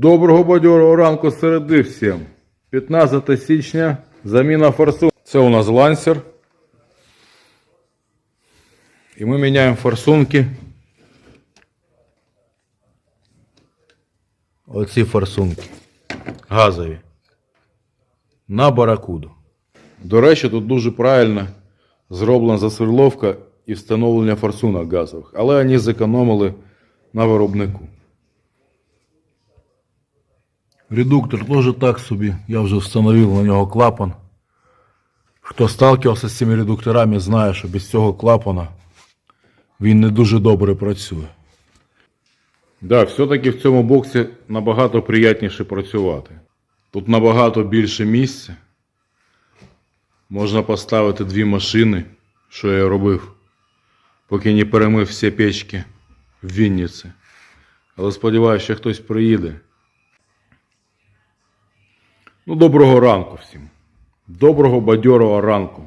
Доброго бадьорого ранку середи всім. 15 січня, заміна форсунок. Це у нас лансер. І ми міняємо форсунки. Оці форсунки. Газові. На баракуду. До речі, тут дуже правильно зроблена засверловка і встановлення форсунок газових, але вони зекономили на виробнику. Редуктор теж так собі. Я вже встановив на нього клапан. Хто сталкивався з цими редукторами, знає, що без цього клапана він не дуже добре працює. Да, все-таки в цьому боксі набагато приятніше працювати. Тут набагато більше місця. Можна поставити дві машини, що я робив, поки не перемив всі печки в Вінниці. Але сподіваюся, що хтось приїде. Ну, доброго ранку всім. Доброго бадьорого ранку.